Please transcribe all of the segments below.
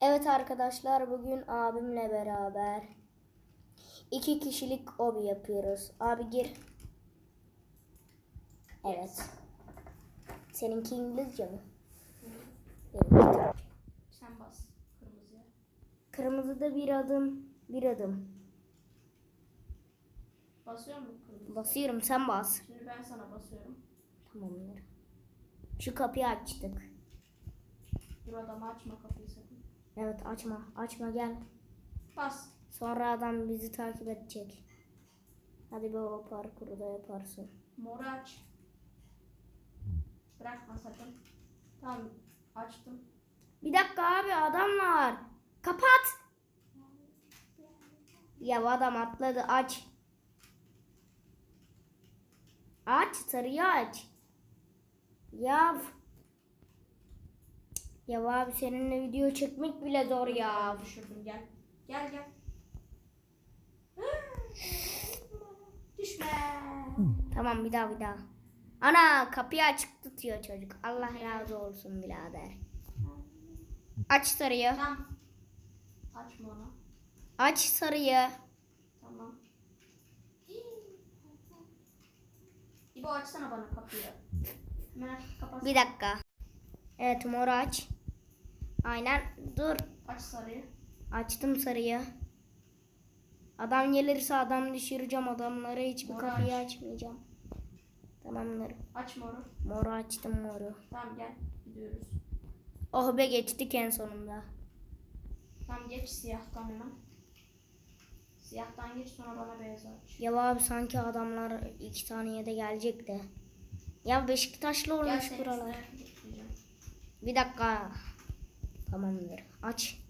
Evet arkadaşlar bugün abimle beraber iki kişilik obi yapıyoruz. Abi gir. Evet. Seninki İngilizce mi? Türkçe. Sen bas kırmızıya. Kırmızıda bir adım, bir adım. Basıyor mu kırmızı? Basıyorum sen bas. Şimdi ben sana basıyorum. Tamamdır. Şu kapıyı açtık. Dur adamı açma kapıyı sakın. Evet açma, açma gel. Bas. Sonra adam bizi takip edecek. Hadi bir o parkuru da yaparsın. Moru aç. Bırakma sakın. Tamam açtım. Bir dakika abi adam var. Kapat. Ya adam atladı aç. Aç sarıyı aç. Ya. Ya abi seninle video çekmek bile zor ya. Düşürdüm gel. Gel gel. Düşme. Tamam bir daha bir daha. Ana kapıyı açık tutuyor çocuk. Allah razı olsun birader. Aç sarıyı. Tamam. Açma onu. Aç sarıyı. Tamam. İbo açsana bana kapıyı. Hemen kapat. Bir dakika. Evet mor aç. Aynen. Dur. Aç sarıyı. Açtım sarıyı. Adam gelirse adam düşüreceğim adamlara hiçbir Moru kapıyı aç. açmayacağım. Tamamdır. Aç moru. Moru açtım moru. Tamam gel. Gidiyoruz. Oh be geçtik en sonunda. Tamam geç siyahtan hemen. Siyahtan geç sonra bana beyaz aç. Ya abi sanki adamlar iki saniyede gelecek de. Ya Beşiktaşlı Gel olmuş senin buralar. Bir dakika. Tamamdır. Aç.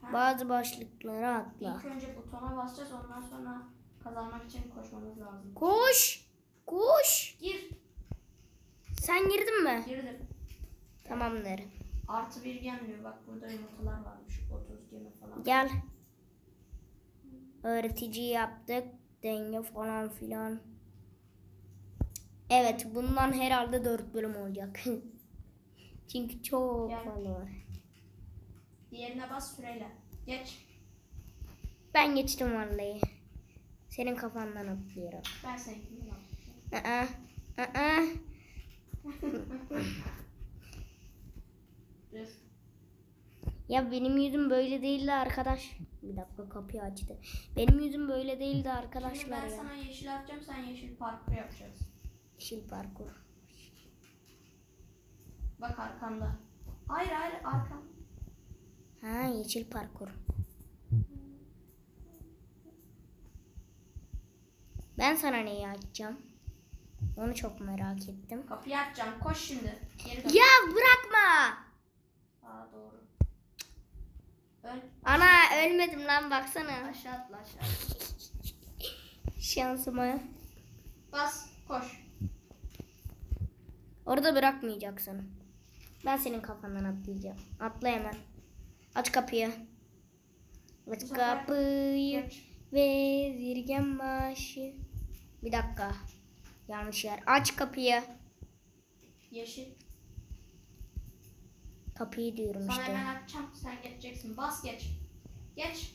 Ha, Bazı başlıkları atla. İlk önce butona basacağız ondan sonra kazanmak için koşmamız lazım. Koş. Koş. Gir. Sen girdin mi? Girdim. Tamamdır. Artı bir gelmiyor. Bak burada yumurtalar varmış. 30 gemi falan. Gel. Öğretici yaptık. Denge falan filan. Evet bundan herhalde 4 bölüm olacak. Çünkü çok Gel. fazla var. Diğerine bas süreyle. Geç. Ben geçtim vallahi. Senin kafandan atlıyorum. Ben seninkini yapacağım. Aa, aa. Dur. Ya benim yüzüm böyle değildi arkadaş. Bir dakika kapıyı açtı. Benim yüzüm böyle değildi Şimdi arkadaşlar ben ya. sana yeşil atacağım. Sen yeşil parkur yapacağız. Yeşil parkur. Bak arkanda. Hayır hayır arkam. Ha yeşil parkur. Ben sana neyi açacağım? Onu çok merak ettim. Kapıyı açacağım. Koş şimdi. Geri dön. Ya bırakma. Aa doğru. Öl. Ana ölmedim lan baksana. Aşağı atla aşağı. Şansıma. Bas. Koş. Orada bırakmayacaksın. Ben senin kafandan atlayacağım. Atla hemen. Aç kapıyı. Aç Bu kapıyı. Geç. Vezirgen başı. Bir dakika. Yanlış yer. Aç kapıyı. Yeşil. Kapıyı diyorum Sana işte. hemen açacağım. Sen geçeceksin. Bas geç. Geç.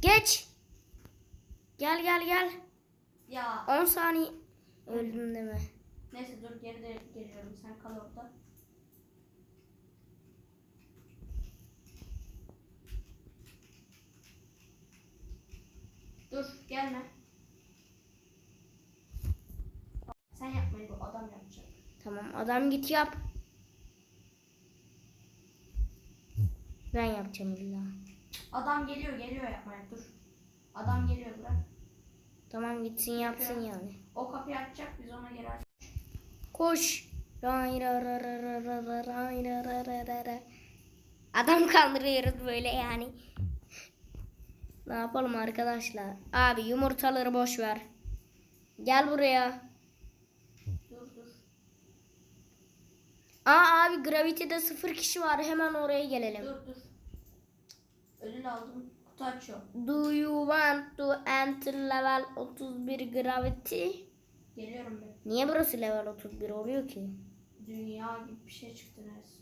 Geç. Gel gel gel. Ya 10 saniye. Öldüm deme. Neyse dur geri de geliyorum. Sen kal orada. Dur gelme. Sen yapmayı bu adam yapacak. Tamam adam git yap. Ben yapacağım illa. Adam geliyor geliyor yapmaya dur. Adam geliyor bırak. Tamam gitsin yapsın yani. O kapıyı açacak biz ona geri. Koş. Adam kandırıyoruz böyle yani. Ne yapalım arkadaşlar? Abi yumurtaları boş ver. Gel buraya. Aa abi Gravity'de sıfır kişi var. Hemen oraya gelelim. Dur dur. Ödül aldım. Kutu açıyor. Do you want to enter level 31 Gravity? Geliyorum ben. Niye burası level 31 oluyor ki? dünya gibi bir şey çıktı Enes.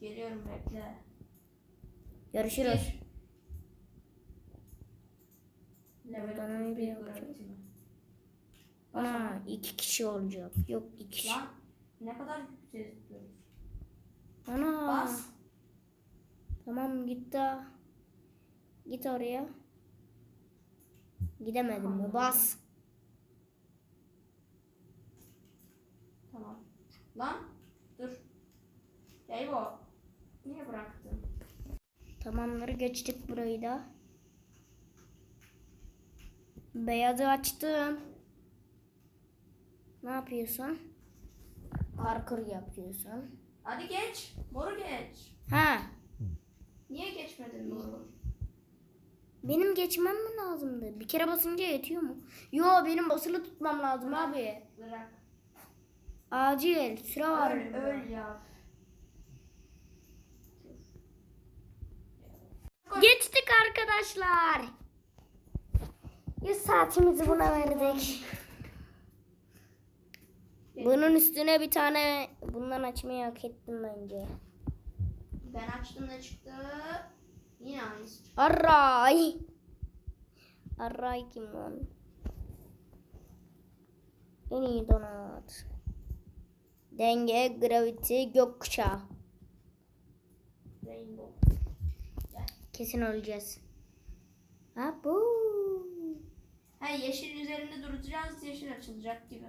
Geliyorum bekle. Görüşürüz. Level Buradan 31 bir gravity? Ana iki kişi olacak. Yok iki kişi. Lan ne kadar yüksek zıplıyoruz. Ana. Bas. Tamam git daha. Git oraya. Gidemedim mi? Bas. Tamam. Lan dur. Eyvah. Niye bıraktın? Tamamları geçtik burayı da. Beyazı açtım. Ne yapıyorsun? Parkur yapıyorsun. Hadi geç. Moru geç. Ha, Niye geçmedin moru? benim geçmem mi lazımdı? Bir kere basınca yetiyor mu? Yo, benim basılı tutmam lazım abi. Bırak. Acil, süre var. Öl, öl ya. Geçtik arkadaşlar. 100 saatimizi buna verdik. Bunun üstüne bir tane bundan açmayı hak ettim bence. Ben açtım ne çıktı? Yine aynısı. Array. Array kim lan? En iyi donat. Denge, gravity, gökkuşağı. Rainbow. Kesin öleceğiz. Ha bu. Ha yeşil üzerinde duracağız yeşil açılacak gibi.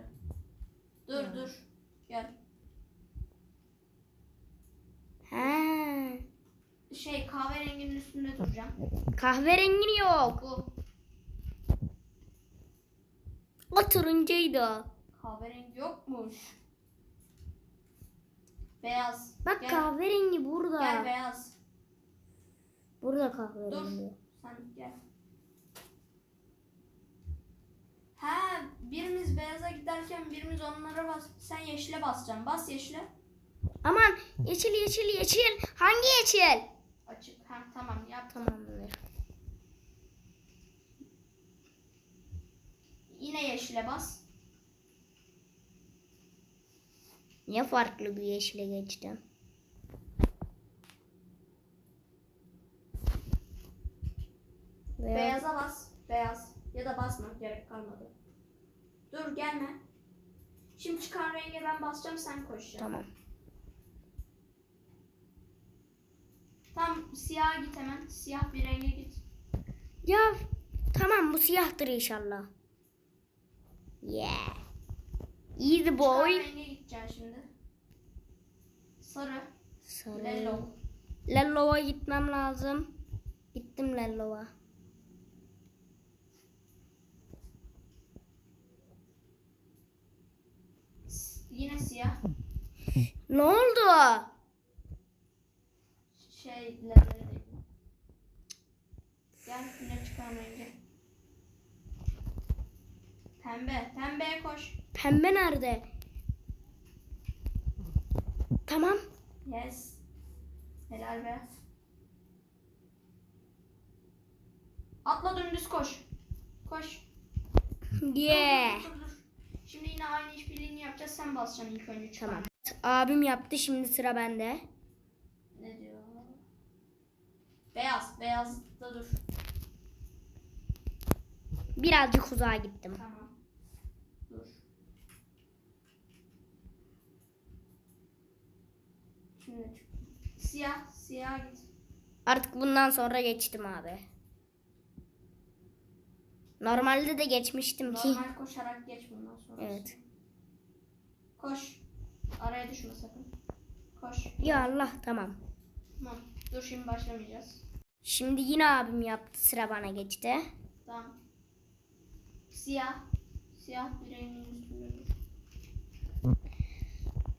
Dur dur. Gel. Ha. Şey kahverenginin üstünde duracağım. Kahverengini yok. Bu O turuncuydu. kahverengi yokmuş. Beyaz. Bak gel. kahverengi burada. Gel beyaz. Burada Dur. kahverengi. Sen gel. Ha birimiz beyaza giderken birimiz onlara bas. Sen yeşile basacaksın. Bas yeşile. Aman yeşil yeşil yeşil. Hangi yeşil? Açık. Ha tamam yap. Tamamdır. Yine yeşile bas. Niye farklı bir yeşile geçtim? Beyaz. Beyaza bas. Beyaz. Ya da basma. Gerek kalmadı. Dur gelme. Şimdi çıkan renge ben basacağım sen koşacaksın. Tamam. Tam siyah git hemen. Siyah bir renge git. Ya tamam bu siyahtır inşallah. Yeah. Easy boy. şimdi. Sarı. Sarı. Lello. Lello'ya gitmem lazım. Gittim Lello'ya. Yine siyah. Ne oldu? Şey lezzeti değil. Gel yine çıkan rengi. Pembe. Pembeye koş. Pembe nerede? Tamam. Yes. Helal be. Atla dümdüz koş. Koş. Yeah. Dur, dur, dur. Şimdi yine aynı işbirliğini yapacağız. Sen basacaksın ilk önce çıkan. Tamam. Abim yaptı şimdi sıra bende. Ne diyor? Beyaz. Beyazda dur. Birazcık uzağa gittim. Tamam. Dur. Şimdi çık. Siyah. Siyah git. Artık bundan sonra geçtim abi. Normalde de geçmiştim ki. Normal koşarak geç bundan sonra. Evet. Koş. Araya düşme sakın. Koş. Ya Allah tamam. Tamam. Dur şimdi başlamayacağız. Şimdi yine abim yaptı sıra bana geçti. Tamam. Siyah. Siyah rengin üstünde dur.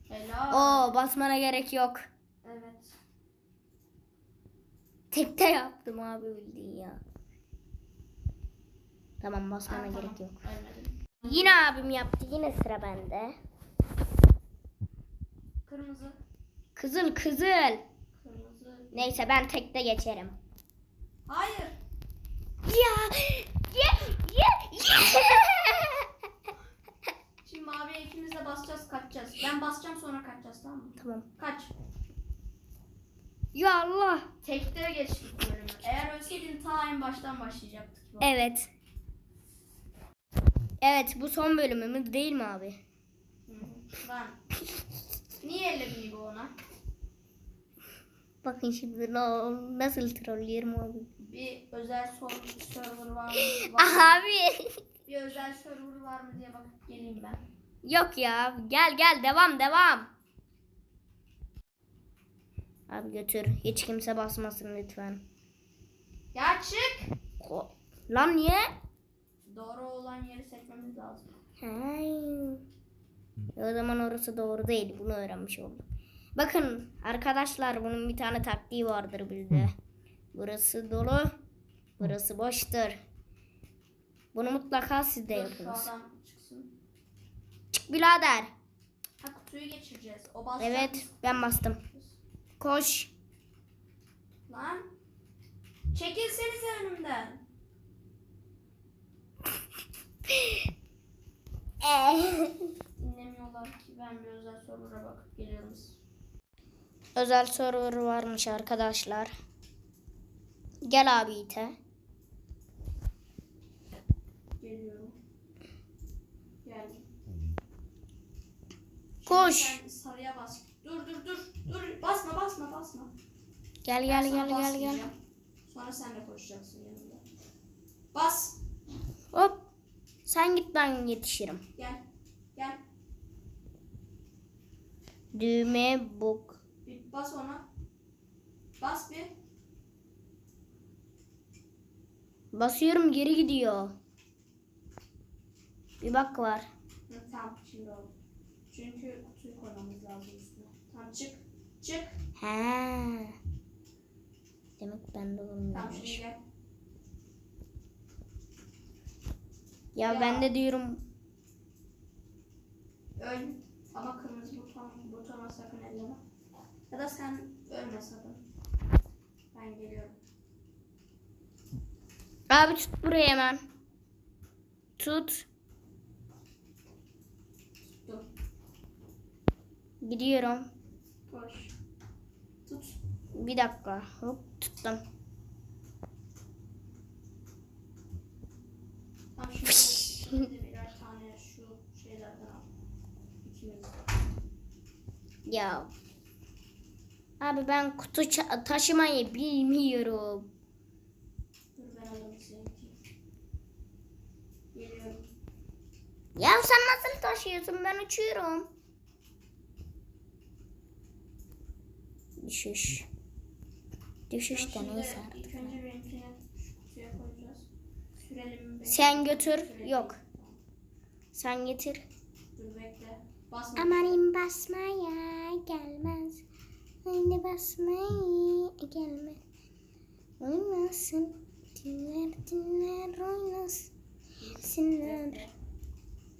Helal. Oo basmana gerek yok. Evet. Tekte yaptım abi bildiğin ya. Tamam basmana Ha, gerek yok. Ölmedim. Yine abim yaptı yine sıra bende. Kırmızı. Kızıl kızıl. Kırmızı. Neyse ben tekte geçerim. Hayır. Ya ye ye ye. Şimdi maviye ikimiz de basacağız kaçacağız. Ben basacağım sonra kaçacağız tamam mı? Tamam. Kaç. Ya Allah. Tekte geçtik bölümü. Eğer ölseydin ta en baştan başlayacaktık. bu. Evet. Evet bu son bölümümüz değil mi abi? Lan. Niye elledin gibi ona? Bakın şimdi na- nasıl trollüyorum abi. Bir özel server var mı? Var mı? Abi. Bir özel server var mı diye bakıp geleyim ben. Yok ya. Gel gel devam devam. Abi götür. Hiç kimse basmasın lütfen. Ya çık. Ko- Lan niye? Doğru olan yeri seçmemiz lazım. Hay. O zaman orası doğru değil. Bunu öğrenmiş oldum. Bakın arkadaşlar bunun bir tane taktiği vardır bizde. Burası dolu. Burası boştur. Bunu mutlaka siz de yapınız. Çık birader. Ha kutuyu geçireceğiz. O Evet ben bastım. Koş. Lan. Çekilsenize önümden. Dinlemiyorlar ki ben bir özel server'a bakıp geliyorum. Özel server varmış arkadaşlar. Gel abi ite. Geliyorum. Geldim. Koş. Şimdi sen sarıya bas. Dur dur dur. Dur basma. Gel Ben gel sana gel gel gel. Sonra sen de koşacaksın yanımda. Bas. Hop. Sen git ben yetişirim. Gel. Gel. Düğme buk. Bir bas ona. Bas bir. Basıyorum geri gidiyor. Bir bak var. Hı, tamam şimdi oldu. Çünkü kutuyu koymamız lazım üstüne. Tamam çık. Çık. He. Demek ben de Tamam şimdi olmuyormuş. gel. Ya, Ya. ben de diyorum Öl. Ama kırmızı buton, butona sakın elleme. Ya da sen ölme sakın. Ben geliyorum. abi tut burayı hemen. Tut. Dur. Gidiyorum. Koş. Tut. Bir dakika. Hop tuttum. Ya. Abi ben kutu taşımayı bilmiyorum. Ya sen nasıl taşıyorsun? Ben uçuyorum. Düşüş. Düşüş de neyse. Mi? Sen götür. Yok. Sen getir. Dur bekle. Basma. Amarim basmaya gelmez. Aynı basmaya gelmez. Oynasın. Dinler dinler oynasın. Sinler.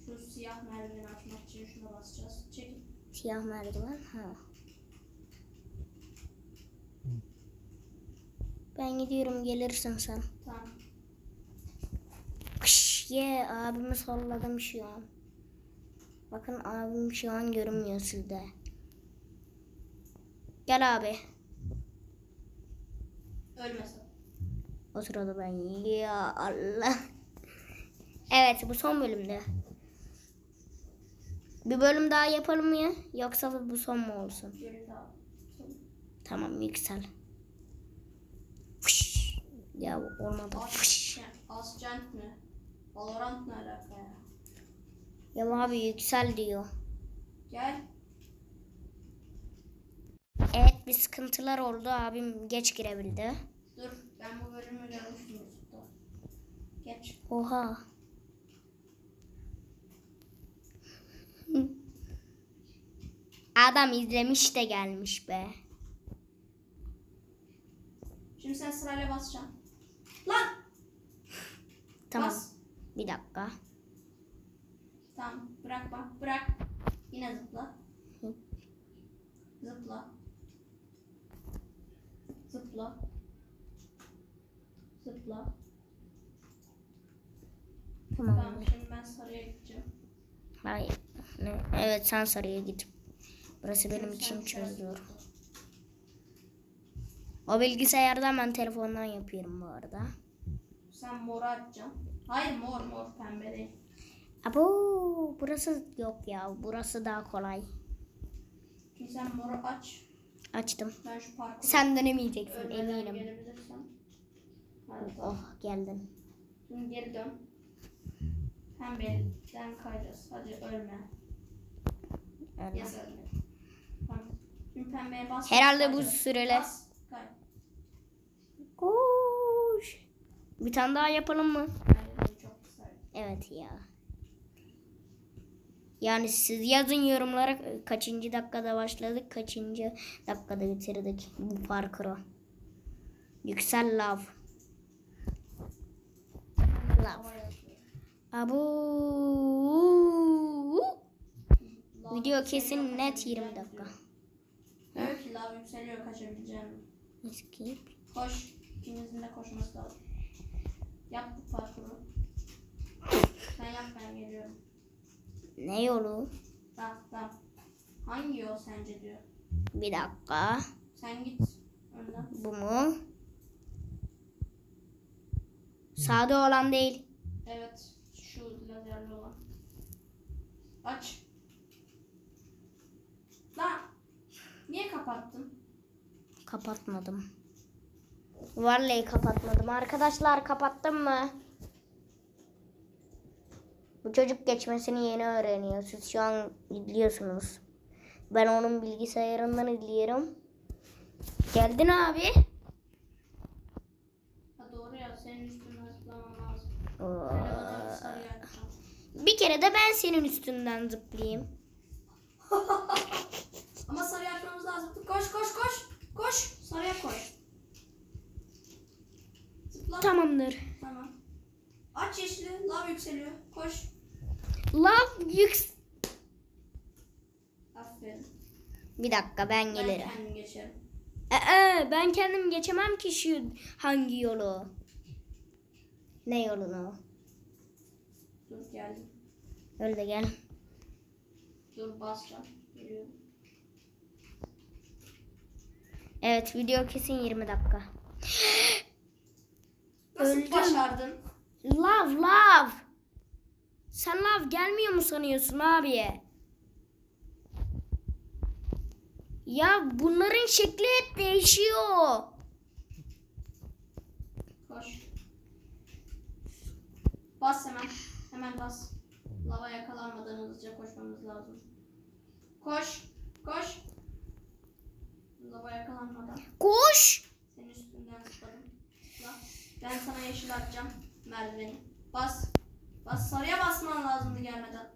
Şu siyah merdiveni açmak için şuna basacağız. Çekil. Siyah merdiven. Ha. Ben gidiyorum gelirsin sen. Tamam. Kış ye abimi salladım şu an. Bakın abim şu an görünmüyor sizde. Gel abi. Ölmesin. O sırada ben ya Allah. Evet bu son bölümde. Bir bölüm daha yapalım mı? Yoksa bu son mu olsun? Tamam yüksel. Ya olmadı. Ascent mi? Valorant ne alaka ya? Ya abi yüksel diyor. Gel. Evet bir sıkıntılar oldu. Abim geç girebildi. Dur. Ben bu bölümü görmüştüm. Geç. Oha. Adam izlemiş de gelmiş be. Şimdi sen sırayla basacaksın. Lan! Tamam. Bas. Bir dakika. Tamam. Bırak bak. Bırak. Yine zıpla. Hı. Zıpla. Zıpla. Zıpla. Tamam. Tamam. Şimdi ben sarıya gideceğim. Hayır. Evet sen sarıya git. Burası benim için çözülüyor. O bilgisayardan ben telefondan yapıyorum bu arada. Sen moru açacaksın. Hayır mor mor pembe değil. Abo burası yok ya. Burası daha kolay. Şimdi sen moru aç. Açtım. Ben şu parkuru Sen dönemeyeceksin ölmeden eminim. gelebilirsem. Hadi tamam. Oh geldin. Şimdi geri dön. Pembeden kayacağız. Hadi ölme. Öyle. Yes ölme. Tamam. Şimdi pembeye bas. Herhalde bu sürele. Bas. Kay. Koş. Bir tane daha yapalım mı? Evet ya. Yani siz yazın yorumlara kaçıncı dakikada başladık, kaçıncı dakikada bitirdik bu parkuru. Yüksel lav. Lav. Hava yapıyor. Abu. Video kesin net kaçabileceğim 20 dakika. ki lav yükseliyor kaçabileceğim. Skip. Koş. İkimizin de koşması lazım. Yap bu parkuru. Sen yap ben geliyorum. Ne yolu? Tamam tamam. Hangi yol sence diyor. Bir dakika. Sen git önden. Bu mu? Sağda olan değil. Evet. Şu lazerli olan. Aç. Lan. Niye kapattın? Kapatmadım. Vallahi kapatmadım. Arkadaşlar kapattım mı? Bu çocuk geçmesini yeni öğreniyor. Siz şu an izliyorsunuz. Ben onun bilgisayarından izliyorum. Geldin abi. Ha doğru ya senin üstünden zıplaman lazım. Bir kere de ben senin üstünden zıplayayım. Ama sarıya açmamız lazım. Koş koş koş. Koş. Sarıya koş. Zıpla. Tamamdır. Tamam. Aç yeşili. Lav yükseliyor. Koş. Lav yüks... Aferin. Bir dakika ben Ben gelirim. kendim geçerim. Ee, ben kendim geçemem ki şu hangi yolu. Ne yolunu? Dur geldim. Öyle gel. Dur basacağım. Geliyorum. Evet video kesin 20 dakika. Öldüm. başardın? Lav lav. Sen lav gelmiyor mu sanıyorsun abi? Ya bunların şekli hep değişiyor. Koş. Bas hemen. Hemen bas. Lava yakalanmadan hızlıca koşmamız lazım. Koş. Koş. Lava yakalanmadan. Koş. Senin üstünden zıpladım. Ben sana yeşil atacağım. Merdiveni. Bas. Bas. Sarıya basman lazımdı gelmeden.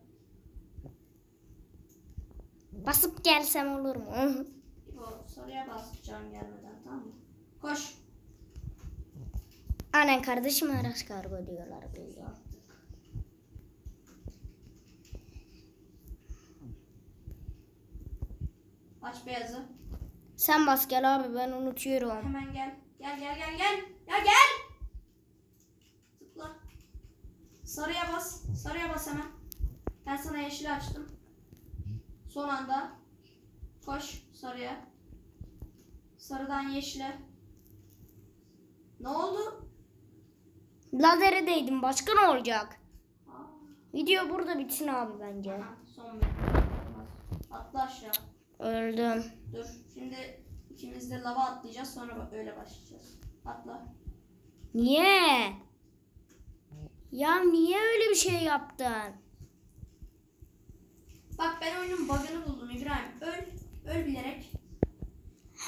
Basıp gelsem olur mu? İbo sarıya basacağım gelmeden tamam mı? Koş. Annen kardeşim araç kargo diyorlar bize. Aç beyazı. Sen bas gel abi ben unutuyorum. Hemen gel. Gel gel gel gel. Ya gel. Zıpla. Sarıya bas. Sarıya bas hemen. Ben sana yeşil açtım. Son anda. Koş sarıya. Sarıdan yeşile. Ne oldu? Lazere değdim başka ne olacak? Aa, Video burada bitsin abi bence. aha, son bir. Atla aşağı. Öldüm. Dur. Şimdi ikimiz de lava atlayacağız. Sonra öyle başlayacağız. Atla. Niye? Ya niye öyle bir şey yaptın? Bak ben oyunun bug'ını buldum İbrahim. Öl. Öl bilerek.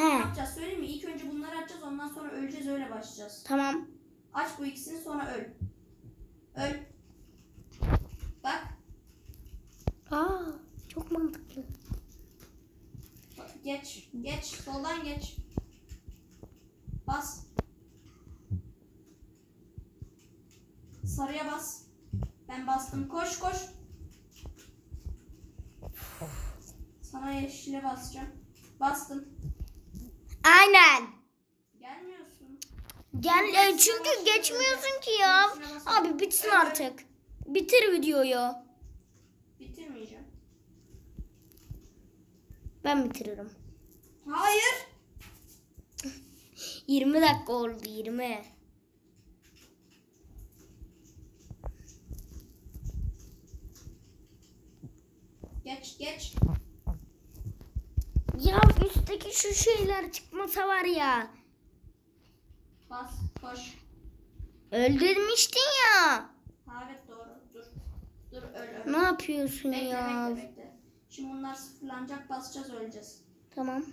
Ne He yapacağız söyleyeyim mi? İlk önce bunları açacağız ondan sonra öleceğiz öyle başlayacağız. tamam. Aç bu ikisini sonra öl. Öl. Bak. Aa çok mantıklı. bak, Geç. Geç. Soldan geç. Bas. Sarıya bas. Ben bastım. Koş koş. Sana yeşile basacağım. Bastım. Aynen. Gelmiyorsun. Gel e, çünkü geçmiyorsun ki ya. Abi bitsin artık. Bitir videoyu. Bitirmeyeceğim. Ben bitiririm. Hayır. 20 dakika oldu 20. Geç geç. Ya üstteki şu şeyler çıkmasa var ya. Bas koş. Öldürmüştün ya. Ha, evet doğru. Dur. Dur öl öl. Ne yapıyorsun Bekle ya? bekle bekle. Şimdi bunlar sıfırlanacak basacağız öleceğiz. Tamam.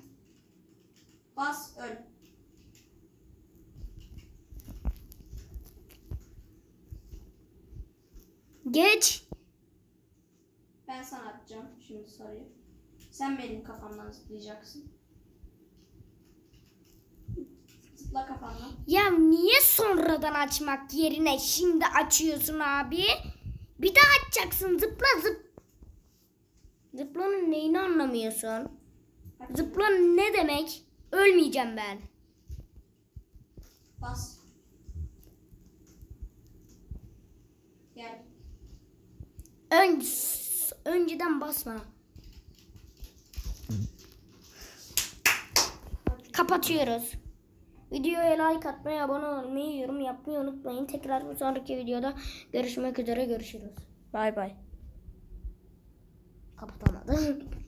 Bas öl. Geç. Ben sana atacağım şimdi sarıyı. Sen benim kafamdan zıplayacaksın. Zıpla kafamdan. Ya niye sonradan açmak yerine şimdi açıyorsun abi? Bir daha açacaksın. Zıpla zıp. Zıplanın neyini anlamıyorsun? Hadi. Zıpla ne demek? Ölmeyeceğim ben. Bas. Gel. Ön, önceden basma. Kapatıyoruz. Videoya like atmayı, abone olmayı, yorum yapmayı unutmayın. Tekrar bir sonraki videoda görüşmek üzere. Görüşürüz. Bay bay. Kapatamadım.